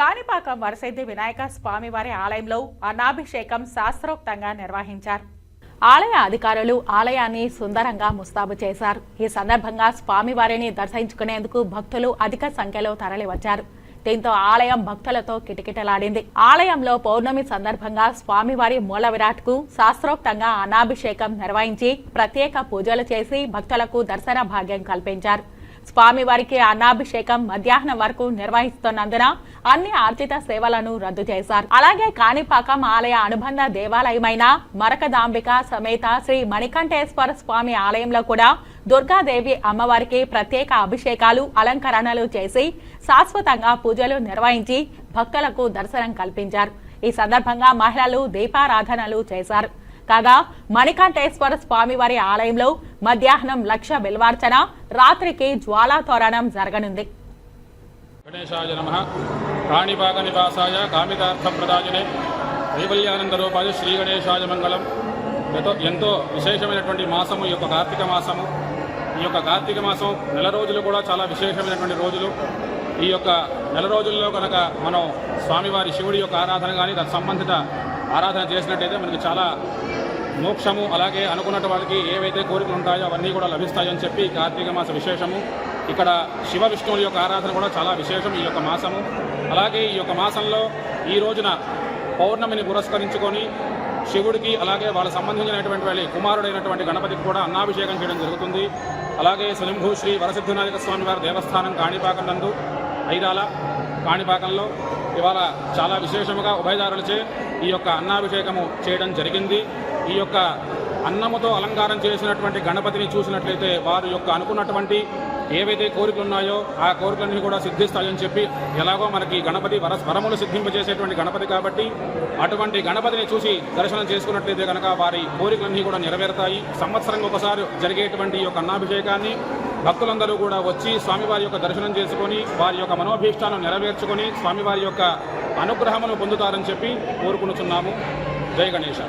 కాణిపాకం వరసిద్ధి వినాయక స్వామివారి ఆలయంలో అన్నాభిషేకం శాస్త్రోక్తంగా నిర్వహించారు. ఆలయ అధికారులు ఆలయాన్ని సుందరంగా ముస్తాబు చేశారు. ఈ సందర్భంగా స్వామివారిని దర్శించుకునేందుకు భక్తులు అధిక సంఖ్యలో తరలివచ్చారు. దీంతో ఆలయం భక్తులతో కిటకిటలాడింది. ఆలయంలో పౌర్ణమి సందర్భంగా స్వామివారి మూల విరాట్కు శాస్త్రోక్తంగా అనాభిషేకం నిర్వహించి ప్రత్యేక పూజలు చేసి భక్తులకు దర్శన భాగ్యం కల్పించారు. స్వామివారికి అన్నాభిషేకం మధ్యాహ్నం వరకు నిర్వహిస్తున్నందున అన్ని ఆర్జిత సేవలను రద్దు చేశారు. అలాగే కాణిపాకం ఆలయ అనుబంధ దేవాలయమైన మరకదాంబిక సమేత శ్రీ మణికంఠేశ్వర స్వామి ఆలయంలో కూడా దుర్గాదేవి అమ్మవారికి ప్రత్యేక అభిషేకాలు అలంకరణలు చేసి శాశ్వతంగా పూజలు నిర్వహించి భక్తులకు దర్శనం కల్పించారు. ఈ సందర్భంగా మహిళలు దీపారాధనలు చేశారు. కాగా మణికంఠేశ్వర స్వామివారి ఆలయంలో మధ్యాహ్నం లక్ష వెలువార్చన రాత్రికి జ్వాలాతోరణం జరగనుంది. గణేశాయ నమ. ప్రాణిపాక నివాసాయ కామితార్థప్రదాయనే కైవల్యానంద రూపాయ శ్రీ గణేశాయ మంగళం. ఎంతో ఎంతో విశేషమైనటువంటి మాసము ఈ యొక్క కార్తీక మాసము. ఈ యొక్క కార్తీక మాసం నెల రోజులు కూడా చాలా విశేషమైనటువంటి రోజులు. ఈ యొక్క నెల రోజుల్లో కనుక మనం స్వామివారి శివుడి యొక్క ఆరాధన కానీ దానికి సంబంధిత ఆరాధన చేసినట్టయితే మనకి చాలా మోక్షము అలాగే అనుకున్నట్టు వాళ్ళకి ఏవైతే కోరికలు ఉంటాయో అవన్నీ కూడా లభిస్తాయని చెప్పి కార్తీక మాస విశేషము. ఇక్కడ శివ విష్ణువుల యొక్క ఆరాధన కూడా చాలా విశేషం ఈ యొక్క మాసము. అలాగే ఈ యొక్క మాసంలో ఈ రోజున పౌర్ణమిని పురస్కరించుకొని శివుడికి అలాగే వాళ్ళ సంబంధించినటువంటి వాళ్ళ కుమారుడైనటువంటి గణపతికి కూడా అన్నాభిషేకం చేయడం జరుగుతుంది. అలాగే స్వయంభూ శ్రీ వరసిద్ధినాయక స్వామి వారి దేవస్థానం కాణిపాకం నందు ఐదాల కాణిపాకంలో ఇవాళ చాలా విశేషముగా ఉభయదారులచే ఈ యొక్క అన్నాభిషేకము చేయడం జరిగింది. ఈ యొక్క అన్నముతో అలంకారం చేసినటువంటి గణపతిని చూసినట్లయితే వారి యొక్క అనుకున్నటువంటి ఏవైతే కోరికలు ఉన్నాయో ఆ కోరికలన్నీ కూడా సిద్ధిస్తాయని చెప్పి ఎలాగో మనకి గణపతి వర వరములు సిద్ధింపజేసేటువంటి గణపతి కాబట్టి అటువంటి గణపతిని చూసి దర్శనం చేసుకున్నట్లయితే కనుక వారి కోరికలన్నీ కూడా నెరవేరుతాయి. సంవత్సరం ఒకసారి జరిగేటువంటి యొక్క అన్నాభిషేకాన్ని భక్తులందరూ కూడా వచ్చి స్వామివారి యొక్క దర్శనం చేసుకొని వారి యొక్క మనోభీష్టాలను నెరవేర్చుకొని స్వామివారి యొక్క అనుగ్రహమును పొందుతారని చెప్పి కోరుకునుచున్నాము. జై గణేశ